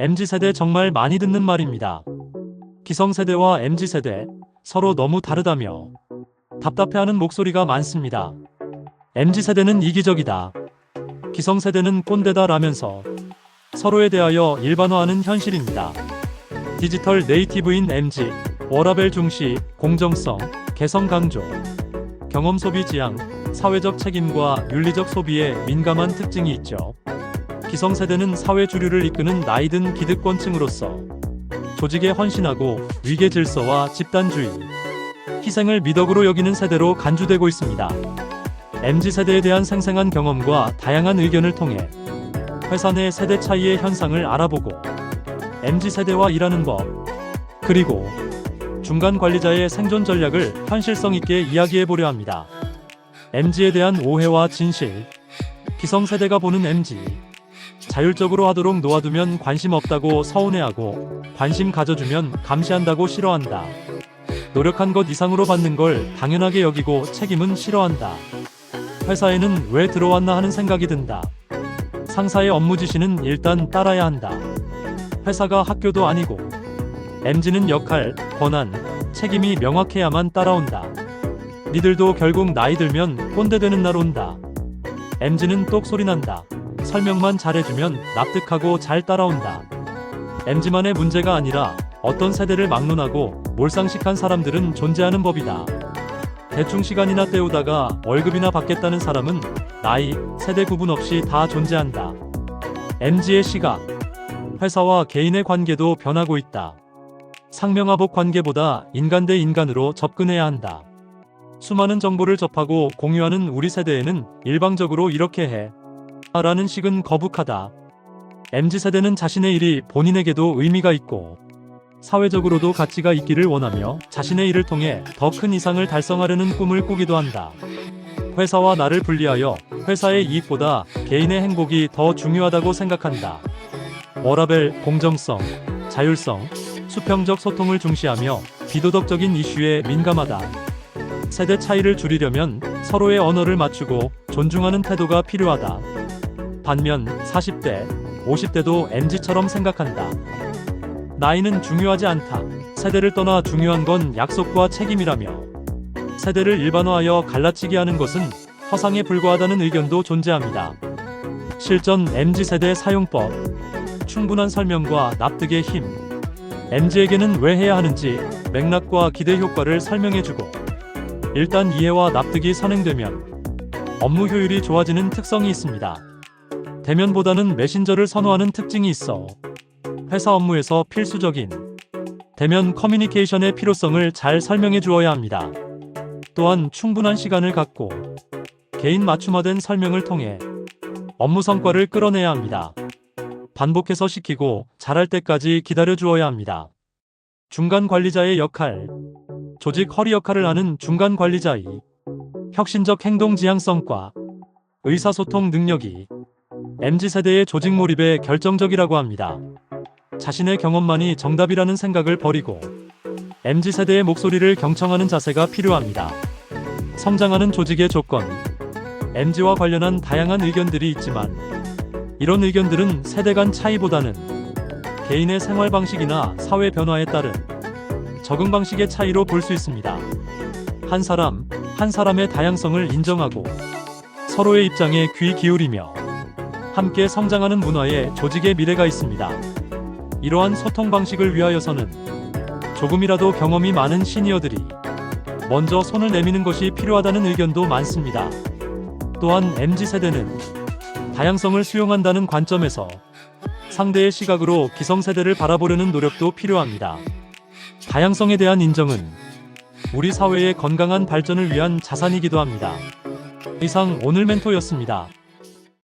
MZ세대 정말 많이 듣는 말입니다. 기성세대와 MZ세대 서로 너무 다르다며 답답해하는 목소리가 많습니다. MZ세대는 이기적이다. 기성세대는 꼰대다 라면서 서로에 대하여 일반화하는 현실입니다. 디지털 네이티브인 MZ, 워라벨 중시, 공정성, 개성 강조, 경험 소비 지향, 사회적 책임과 윤리적 소비에 민감한 특징이 있죠. 기성세대는 사회 주류를 이끄는 나이든 기득권층으로서 조직에 헌신하고 위계 질서와 집단주의, 희생을 미덕으로 여기는 세대로 간주되고 있습니다. MZ세대에 대한 생생한 경험과 다양한 의견을 통해 회사 내 세대 차이의 현상을 알아보고 MZ세대와 일하는 법, 그리고 중간 관리자의 생존 전략을 현실성 있게 이야기해 보려 합니다. MZ에 대한 오해와 진실, 기성세대가 보는 MZ, 자율적으로 하도록 놓아두면 관심 없다고 서운해하고 관심 가져주면 감시한다고 싫어한다. 노력한 것 이상으로 받는 걸 당연하게 여기고 책임은 싫어한다. 회사에는 왜 들어왔나 하는 생각이 든다. 상사의 업무 지시는 일단 따라야 한다. 회사가 학교도 아니고 MZ는 역할, 권한, 책임이 명확해야만 따라온다. 니들도 결국 나이 들면 꼰대 되는 날 온다. MZ는 똑 소리 난다. 설명만 잘해주면 납득하고 잘 따라온다. MZ만의 문제가 아니라 어떤 세대를 막론하고 몰상식한 사람들은 존재하는 법이다. 대충 시간이나 때우다가 월급이나 받겠다는 사람은 나이, 세대 구분 없이 다 존재한다. MZ의 시각, 회사와 개인의 관계도 변하고 있다. 상명하복 관계보다 인간 대 인간으로 접근해야 한다. 수많은 정보를 접하고 공유하는 우리 세대에는 일방적으로 이렇게 해. 라는 식은 거북하다. MZ세대는 자신의 일이 본인에게도 의미가 있고 사회적으로도 가치가 있기를 원하며 자신의 일을 통해 더 큰 이상을 달성하려는 꿈을 꾸기도 한다. 회사와 나를 분리하여 회사의 이익보다 개인의 행복이 더 중요하다고 생각한다. 워라벨, 공정성, 자율성, 수평적 소통을 중시하며 비도덕적인 이슈에 민감하다. 세대 차이를 줄이려면 서로의 언어를 맞추고 존중하는 태도가 필요하다. 반면 40대, 50대도 MZ처럼 생각한다. 나이는 중요하지 않다. 세대를 떠나 중요한 건 약속과 책임이라며 세대를 일반화하여 갈라치게 하는 것은 허상에 불과하다는 의견도 존재합니다. 실전 MZ세대 사용법 충분한 설명과 납득의 힘 MZ에게는 왜 해야 하는지 맥락과 기대 효과를 설명해주고 일단 이해와 납득이 선행되면 업무 효율이 좋아지는 특성이 있습니다. 대면보다는 메신저를 선호하는 특징이 있어 회사 업무에서 필수적인 대면 커뮤니케이션의 필요성을 잘 설명해 주어야 합니다. 또한 충분한 시간을 갖고 개인 맞춤화된 설명을 통해 업무 성과를 끌어내야 합니다. 반복해서 시키고 잘할 때까지 기다려 주어야 합니다. 중간 관리자의 역할 조직 허리 역할을 하는 중간 관리자의 혁신적 행동 지향성과 의사소통 능력이 MZ세대의 조직 몰입에 결정적이라고 합니다. 자신의 경험만이 정답이라는 생각을 버리고 MZ세대의 목소리를 경청하는 자세가 필요합니다. 성장하는 조직의 조건 MZ와 관련한 다양한 의견들이 있지만 이런 의견들은 세대 간 차이보다는 개인의 생활 방식이나 사회 변화에 따른 적응 방식의 차이로 볼 수 있습니다. 한 사람, 한 사람의 다양성을 인정하고 서로의 입장에 귀 기울이며 함께 성장하는 문화에 조직의 미래가 있습니다. 이러한 소통 방식을 위하여서는 조금이라도 경험이 많은 시니어들이 먼저 손을 내미는 것이 필요하다는 의견도 많습니다. 또한 MZ세대는 다양성을 수용한다는 관점에서 상대의 시각으로 기성세대를 바라보려는 노력도 필요합니다. 다양성에 대한 인정은 우리 사회의 건강한 발전을 위한 자산이기도 합니다. 이상 오늘 멘토였습니다.